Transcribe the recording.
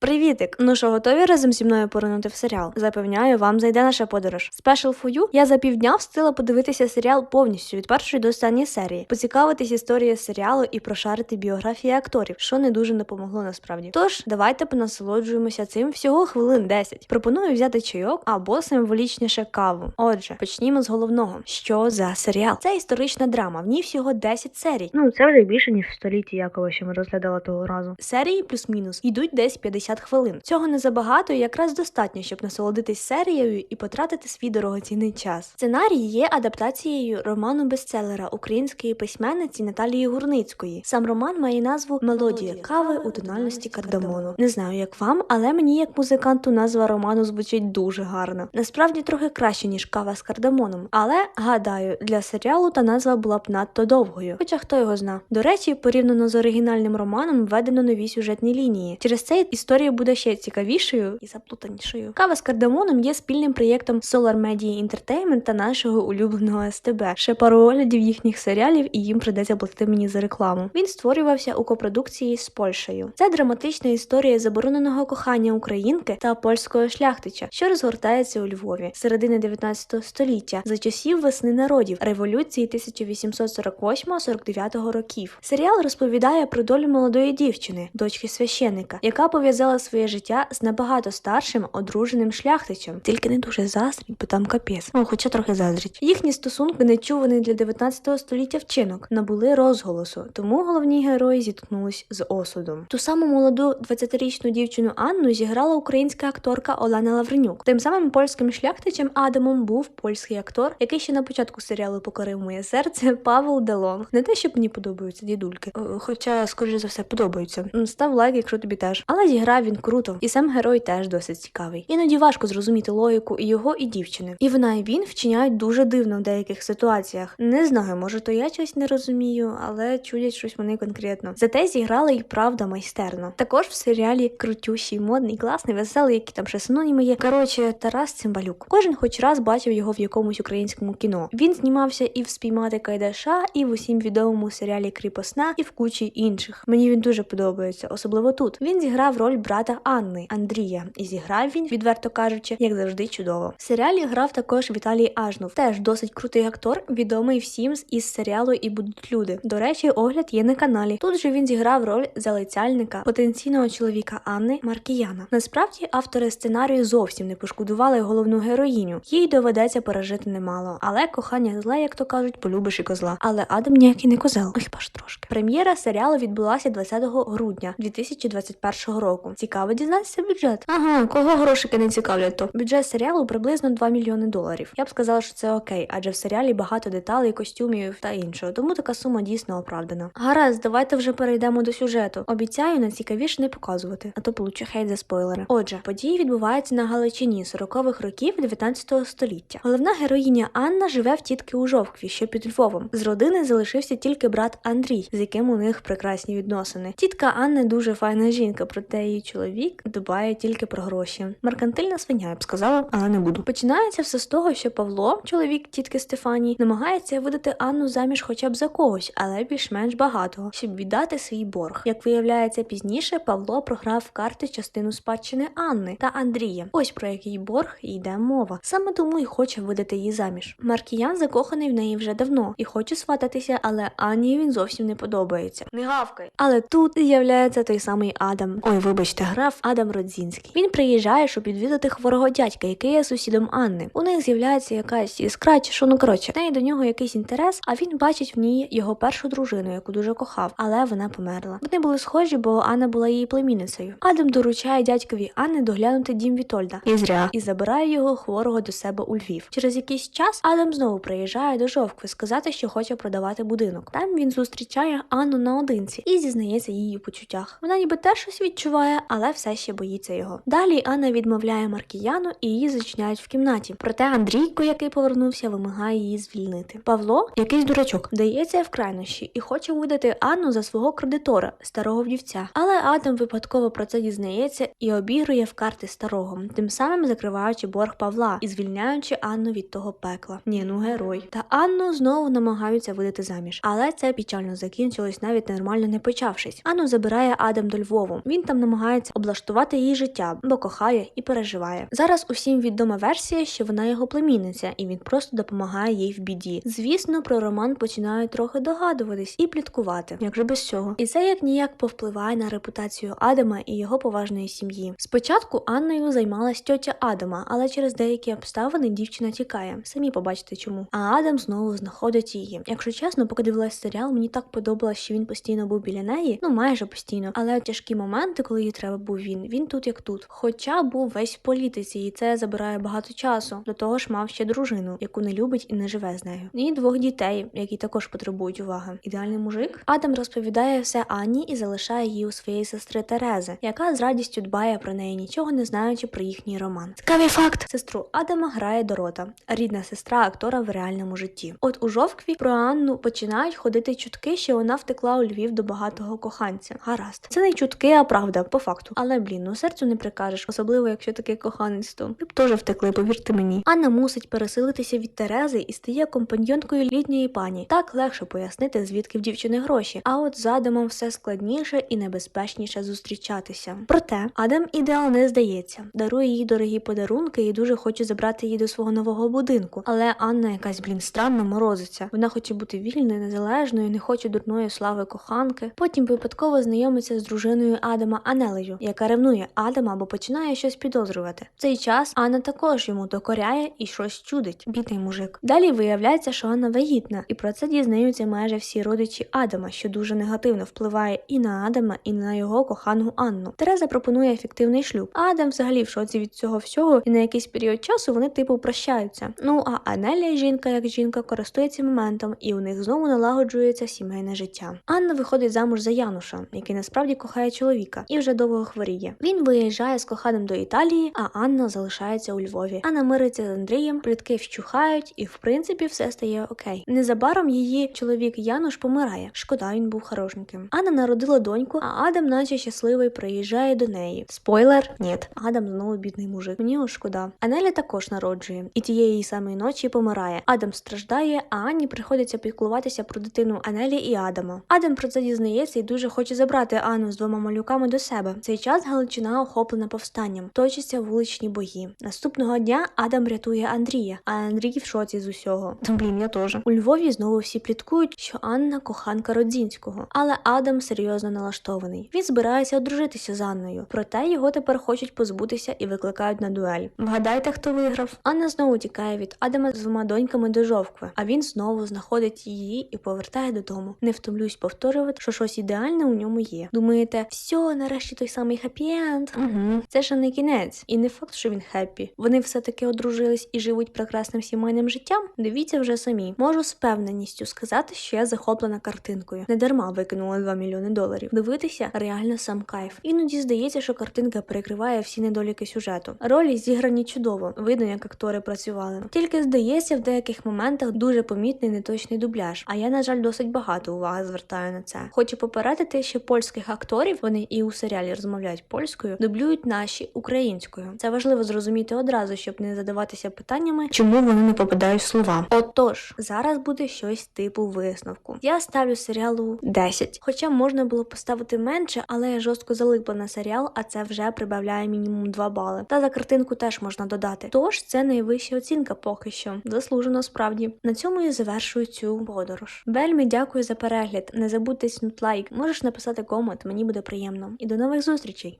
Привітик! Ну що, готові разом зі мною поринути в серіал? Запевняю, вам зайде наша подорож. Special for you? Я за півдня встигла подивитися серіал повністю від першої до останньої серії, поцікавитись історією серіалу і прошарити біографії акторів, що не дуже допомогло насправді. Тож давайте понасолоджуємося цим всього хвилин 10. Пропоную взяти чайок або символічніше каву. Отже, почнімо з головного. Що за серіал? Це історична драма. В ній всього 10 серій. Ну це вже більше ніж в столітті Якова, що ми розглядали того разу. Серії плюс-мінус йдуть десь 50 хвилин. Цього не забагато і якраз достатньо, щоб насолодитись серією і потратити свій дорогоцінний час. Сценарій є адаптацією роману бестселера української письменниці Наталії Гурницької. Сам роман має назву Мелодія кави у тональності кардамону. Не знаю, як вам, але мені як музиканту назва роману звучить дуже гарно. Насправді трохи краще ніж кава з кардамоном, але гадаю, для серіалу та назва була б надто довгою. Хоча хто його зна. До речі, порівняно з оригінальним романом введено нові сюжетні лінії. Через це історія буде ще цікавішою і заплутанішою. Кава з кардамоном є спільним проєктом Solar Media Entertainment та нашого улюбленого СТБ. Ще пару оглядів їхніх серіалів, і їм придеться платити мені за рекламу. Він створювався у копродукції з Польщею. Це драматична історія забороненого кохання українки та польського шляхтича, що розгортається у Львові середини 19 століття за часів весни народів революції 1848-49 років. Серіал розповідає про долю молодої дівчини, дочки священика, яка пов'язала своє життя з набагато старшим одруженим шляхтичем. Тільки не дуже заздріть, бо там капець. Ну, хоча трохи заздріть. Їхні стосунки, нечуваний для 19 століття вчинок, набули розголосу, тому головні герої зіткнулись з осудом. Ту саму молоду 20-річну дівчину Анну зіграла українська акторка Олена Лавренюк. Тим самим польським шляхтичем Адамом був польський актор, який ще на початку серіалу покорив моє серце Павел Делонг. Не те, щоб мені подобаються дідульки, хоча, скоріше за все, подобаються. Став лайк, якщо тобі теж. Але зіграв він круто, і сам герой теж досить цікавий. Іноді важко зрозуміти логіку і його, і дівчини. І вона, і він вчиняють дуже дивно в деяких ситуаціях. Не знаю, може то я щось не розумію, але чудять щось вони конкретно. Зате зіграли і правда майстерно. Також в серіалі крутющий, модний, класний, веселий, які там ще синоніми є. Коротше, Тарас Цимбалюк. Кожен хоч раз бачив його в якомусь українському кіно. Він знімався і в спіймати Кайдаша, і в усім відомому серіалі Кріпосна, і в кучі інших. Мені він дуже подобається, особливо тут. Він зіграв роль брата Анни Андрія, і зіграв він, відверто кажучи, як завжди, чудово. В серіалі грав також Віталій Ажнов, теж досить крутий актор, відомий всім із серіалу І будуть люди. До речі, огляд є на каналі. Тут же він зіграв роль залицяльника, потенційного чоловіка Анни Маркіяна. Насправді автори сценарію зовсім не пошкодували головну героїню. Їй доведеться пережити немало, але кохання зле, як то кажуть, полюбиш і козла. Але Адам ніякий не козел, ну хіба ж трошки. Прем'єра серіалу відбулася 20 грудня 2021 року. Цікаво дізнатися бюджет. Ага, кого грошики не цікавлять, то бюджет серіалу приблизно 2 мільйони доларів. Я б сказала, що це окей, адже в серіалі багато деталей, костюмів та іншого, тому така сума дійсно оправдана. Гаразд, давайте вже перейдемо до сюжету. Обіцяю найцікавіше не показувати, а то получу хейт за спойлери. Отже, події відбуваються на Галичині 40-х років 19 століття. Головна героїня Анна живе в тітки у Жовкві, що під Львовом. З родини залишився тільки брат Андрій, з яким у них прекрасні відносини. Тітка Анни дуже файна жінка, проте її чоловік дбає тільки про гроші. Меркантильна свиня, я б сказала, але не буду. Починається все з того, що Павло, чоловік тітки Стефанії, намагається видати Анну заміж хоча б за когось, але більш-менш багатого, щоб віддати свій борг. Як виявляється пізніше, Павло програв в карти частину спадщини Анни та Андрія. Ось про який борг йде мова. Саме тому і хоче видати її заміж. Маркіян закоханий в неї вже давно і хоче свататися, але Анні він зовсім не подобається. Не гавкай. Але тут з'являється той самий Адам. Ой, вибачте, граф Адам Родзінський. Він приїжджає, щоб відвідати хворого дядька, який є сусідом Анни. У них з'являється якась іскра, чи що ну коротше, в неї до нього якийсь інтерес, а він бачить в ній його першу дружину, яку дуже кохав, але вона померла. Вони були схожі, бо Анна була її племінницею. Адам доручає дядькові Анни доглянути дім Вітольда. І зря і забирає його хворого до себе у Львів. Через якийсь час Адам знову приїжджає до Жовкви сказати, що хоче продавати будинок. Там він зустрічає Анну наодинці і зізнається її почуттях. Вона ніби теж щось відчуває, але все ще боїться його. Далі Анна відмовляє Маркіяну і її зачиняють в кімнаті. Проте Андрійко, який повернувся, вимагає її звільнити. Павло, якийсь дурачок, вдається в крайнощі і хоче видати Анну за свого кредитора, старого вдівця. Але Адам випадково про це дізнається і обігрує в карти старого, тим самим закриваючи борг Павла і звільняючи Анну від того пекла. Ні, ну герой. Та Анну знову намагаються видати заміж, але це печально закінчилось навіть нормально не почавшись. Анну забирає Адам до Львову. Він там намагається намагається облаштувати її життя, бо кохає і переживає. Зараз усім відома версія, що вона його племінниця, і він просто допомагає їй в біді. Звісно, про роман починають трохи догадуватись і пліткувати, як же без цього. І це як ніяк повпливає на репутацію Адама і його поважної сім'ї. Спочатку Анною займалась тьотя Адама, але через деякі обставини дівчина тікає. Самі побачите чому. А Адам знову знаходить її. Якщо чесно, поки дивилась серіал, мені так подобалось, що він постійно був біля неї, ну майже постійно. Але тяжкі моменти, коли їй треба був він, він тут як тут. Хоча був весь в політиці, і це забирає багато часу. До того ж, мав ще дружину, яку не любить і не живе з нею. І двох дітей, які також потребують уваги. Ідеальний мужик. Адам розповідає все Анні і залишає її у своєї сестри Терези, яка з радістю дбає про неї, нічого не знаючи про їхній роман. Цікавий факт: сестру Адама грає Дорота, рідна сестра актора в реальному житті. От у жовкві про Анну починають ходити чутки, що вона втекла у Львів до багатого коханця. Гаразд, це не чутки, а правда, по факту. Але блін, ну серцю не прикажеш, особливо якщо такий коханець, то ви б теж втекли, повірте мені. Анна мусить переселитися від Терези і стає компаньйонкою літньої пані. Так легше пояснити, звідки в дівчини гроші. А от з Адамом все складніше і небезпечніше зустрічатися. Проте Адам ідеал не здається, дарує їй дорогі подарунки і дуже хоче забрати її до свого нового будинку. Але Анна якась, блін, странно морозиться. Вона хоче бути вільною, незалежною, не хоче дурної слави коханки. Потім випадково знайомиться з дружиною Адама Анелею, яка ревнує Адама або починає щось підозрювати. В цей час Анна також йому докоряє і щось чудить. Бідний мужик. Далі виявляється, що Анна вагітна, і про це дізнаються майже всі родичі Адама, що дуже негативно впливає і на Адама, і на його кохану Анну. Тереза пропонує ефективний шлюб. А Адам взагалі в шоці від цього всього, і на якийсь період часу вони типу прощаються. Ну а Анелія, жінка як жінка, користується моментом, і у них знову налагоджується сімейне життя. Анна виходить замуж за Януша, який насправді кохає чоловіка і вже довго хворіє. Він виїжджає з коханим до Італії, а Анна залишається у Львові. Анна мириться з Андрієм, плітки вщухають, і в принципі все стає окей. Незабаром її чоловік Януш помирає. Шкода, він був хорошеньким. Анна народила доньку, а Адам, наче щасливий, приїжджає до неї. Спойлер, ні, Адам знову бідний мужик. Мені його шкода. Анеля також народжує, і тієї самої ночі помирає. Адам страждає, а Анні приходиться піклуватися про дитину Анелі і Адама. Адам про це дізнається і дуже хоче забрати Анну з двома малюками до себе. В цей час Галичина охоплена повстанням, точаться вуличні бої. Наступного дня Адам рятує Андрія, а Андрій в шоці з усього. Та блін, я теж. У Львові знову всі пліткують, що Анна коханка Родзінського, але Адам серйозно налаштований. Він збирається одружитися з Анною, проте його тепер хочуть позбутися і викликають на дуель. Вгадайте, хто виграв? Анна знову тікає від Адама з двома доньками до жовкви, а він знову знаходить її і повертає додому. Не втомлюсь повторювати, що щось ідеальне у ньому є. Думаєте, все, нарешті той самий хеппі-енд? Угу. Це ж не кінець, і не факт, що він хеппі. Вони все таки одружились і живуть прекрасним сімейним життям. Дивіться вже самі. Можу з певненістю сказати, що я захоплена картинкою. Не дарма викинула 2 мільйони доларів. Дивитися реально сам кайф. Іноді здається, що картинка перекриває всі недоліки сюжету. Ролі зіграні чудово, видно, як актори працювали. Тільки здається, в деяких моментах дуже помітний неточний дубляж. А я, на жаль, досить багато уваги звертаю на це. Хочу попередити, що польських акторів вони і у серіалі розмовляють польською, дублюють наші українською. Це важливо зрозуміти одразу, щоб не задаватися питаннями, чому вони не попадають в слова. Отож, зараз буде щось типу висновку. Я ставлю серіалу 10. Хоча можна було поставити менше, але я жорстко залипла на серіал, а це вже прибавляє мінімум 2 бали. Та за картинку теж можна додати. Тож це найвища оцінка поки що. Заслужено справді. На цьому я завершую цю подорож. Вельми дякую за перегляд. Не забудьте снути лайк. Можеш написати комент, мені буде приємно. І до нових зустрічей!